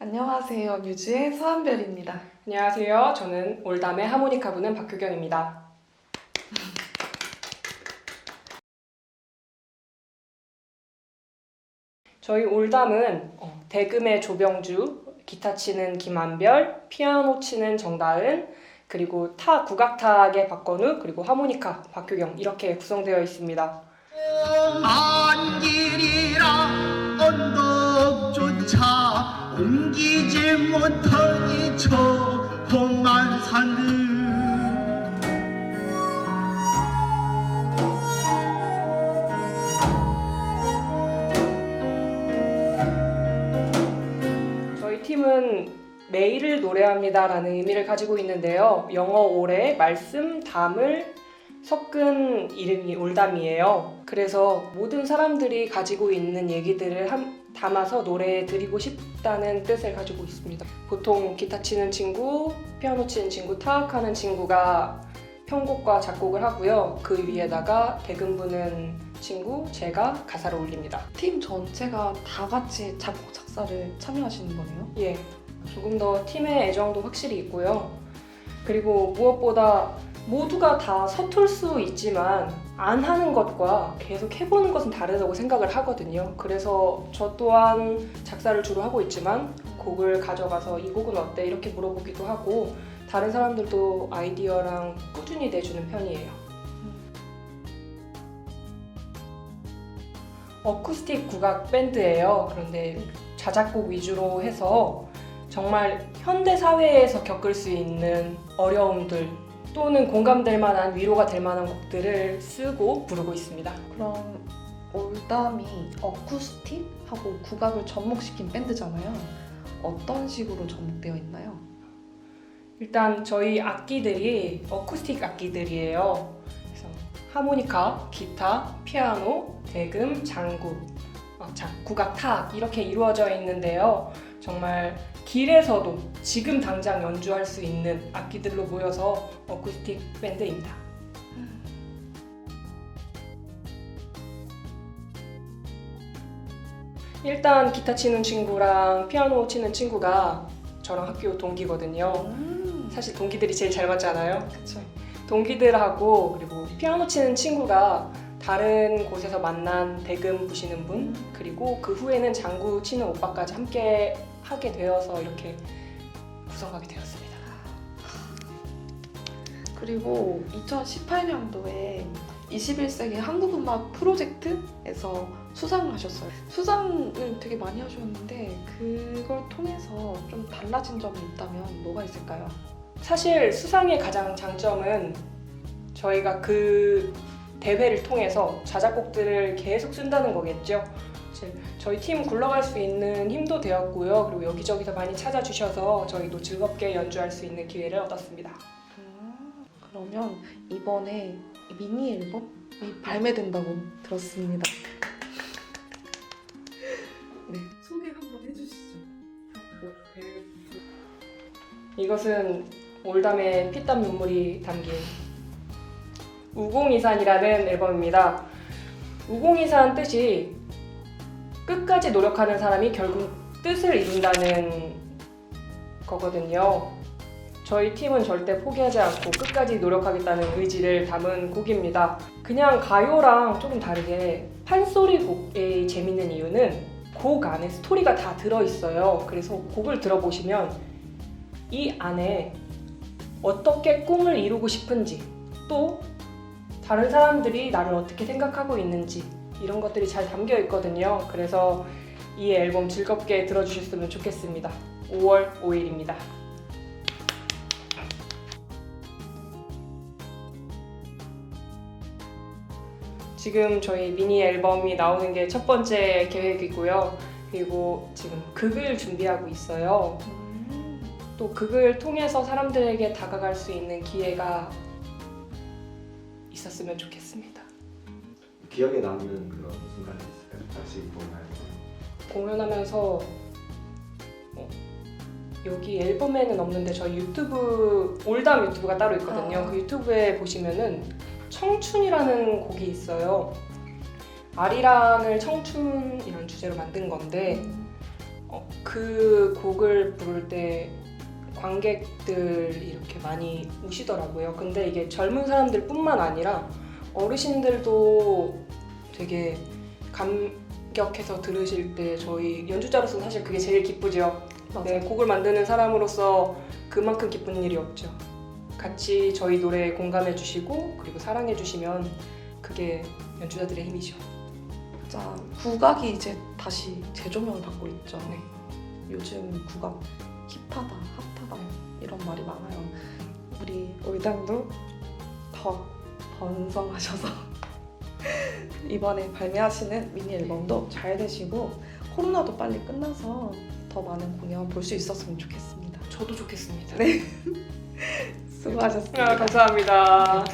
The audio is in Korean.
안녕하세요. 뮤즈의 서한별입니다. 안녕하세요. 저는 올담의 하모니카 부는 박효경입니다. 저희 올담은 어, 대금의 조병주, 기타 치는 김한별, 피아노 치는 정다은, 그리고 타 국악타악의 박건우, 그리고 하모니카 박효경 이렇게 구성되어 있습니다. 안길이라 언덕조차 옮기지 못하니 저 험한 산들 저희 팀은 매일을 노래합니다라는 의미를 가지고 있는데요. 영어 올해 말씀 담을 섞은 이름이 올담이에요. 그래서 모든 사람들이 가지고 있는 얘기들을 한- 담아서 노래에 드리고 싶다는 뜻을 가지고 있습니다. 보통 기타 치는 친구, 피아노 치는 친구, 타악하는 친구가 편곡과 작곡을 하고요. 그 위에다가 대금 부는 친구, 제가 가사를 올립니다. 팀 전체가 다 같이 작곡 작사를 참여하시는 거네요. 예, 조금 더 팀의 애정도 확실히 있고요. 그리고 무엇보다 모두가 다 서툴 수 있지만 안 하는 것과 계속 해보는 것은 다르다고 생각을 하거든요. 그래서 저 또한 작사를 주로 하고 있지만 곡을 가져가서 이 곡은 어때? 이렇게 물어보기도 하고 다른 사람들도 아이디어랑 꾸준히 내주는 편이에요. 어쿠스틱 국악 밴드예요. 그런데 자작곡 위주로 해서 정말 현대 사회에서 겪을 수 있는 어려움들 또는 공감될 만한 위로가 될 만한 곡들을 쓰고 부르고 있습니다. 그럼 올담이 어쿠스틱하고 국악을 접목시킨 밴드잖아요. 어떤 식으로 접목되어 있나요? 일단 저희 악기들이 어쿠스틱 악기들이에요. 그래서 하모니카, 기타, 피아노, 대금, 장구, 어, 자, 국악, 타악 이렇게 이루어져 있는데요. 정말 길에서도 지금 당장 연주할 수 있는 악기들로 모여서 어쿠스틱 밴드입니다. 일단 기타 치는 친구랑 피아노 치는 친구가 저랑 학교 동기거든요. 음, 사실 동기들이 제일 잘 맞잖아요. 그쵸. 동기들하고 그리고 피아노 치는 친구가 다른 곳에서 만난 대금 부시는 분 그리고 그 후에는 장구 치는 오빠까지 함께 하게 되어서 이렇게 구성하게 되었습니다. 그리고 2018년도에 21세기 한국음악 프로젝트에서 수상을 하셨어요. 수상을 되게 많이 하셨는데 그걸 통해서 좀 달라진 점이 있다면 뭐가 있을까요? 사실 수상의 가장 장점은 저희가 그 대회를 통해서 자작곡들을 계속 쓴다는 거겠죠. 저희 팀 굴러갈 수 있는 힘도 되었고요. 그리고 여기저기서 많이 찾아주셔서 저희도 즐겁게 연주할 수 있는 기회를 얻었습니다. 음, 그러면 이번에 이 미니 앨범이 발매된다고 들었습니다. 소개 한번 해주시죠. 이것은 올담의 피땀 눈물이 담긴 우공이산이라는 앨범입니다. 우공이산 뜻이 끝까지 노력하는 사람이 결국 뜻을 이룬다는 거거든요. 저희 팀은 절대 포기하지 않고 끝까지 노력하겠다는 의지를 담은 곡입니다. 그냥 가요랑 조금 다르게 판소리 곡의 재밌는 이유는 곡 안에 스토리가 다 들어있어요. 그래서 곡을 들어보시면 이 안에 어떻게 꿈을 이루고 싶은지 또 다른 사람들이 나를 어떻게 생각하고 있는지 이런 것들이 잘 담겨 있거든요. 그래서 이 앨범 즐겁게 들어주셨으면 좋겠습니다. 5월 5일입니다. 지금 저희 미니 앨범이 나오는 게 첫 번째 계획이고요. 그리고 지금 극을 준비하고 있어요. 음, 또 극을 통해서 사람들에게 다가갈 수 있는 기회가 있었으면 좋겠습니다. 기억에 남는 그런 순간이 있을까요? 다시 보나요? 공연하면서 어, 여기 앨범에는 없는데 저희 유튜브 올담 유튜브가 따로 있거든요. 아. 그 유튜브에 보시면은 청춘이라는 곡이 있어요. 아리랑을 청춘이라는 주제로 만든 건데 음. 어, 그 곡을 부를 때 관객들이 이렇게 많이 우시더라고요. 근데 이게 젊은 사람들 뿐만 아니라 어르신들도 되게 감격해서 들으실 때 저희 연주자로서 사실 그게 제일 기쁘죠. 네, 곡을 만드는 사람으로서 그만큼 기쁜 일이 없죠. 같이 저희 노래에 공감해 주시고 그리고 사랑해 주시면 그게 연주자들의 힘이죠. 진짜 국악이 이제 다시 재조명을 받고 있죠. 네. 요즘 국악 힙하다, 핫하다 이런 말이 많아요. 우리 올당도 더 번성하셔서 이번에 발매하시는 미니 앨범도 잘 되시고 코로나도 빨리 끝나서 더 많은 공연 볼 수 있었으면 좋겠습니다. 저도 좋겠습니다. 네. 수고하셨습니다. 아, 감사합니다.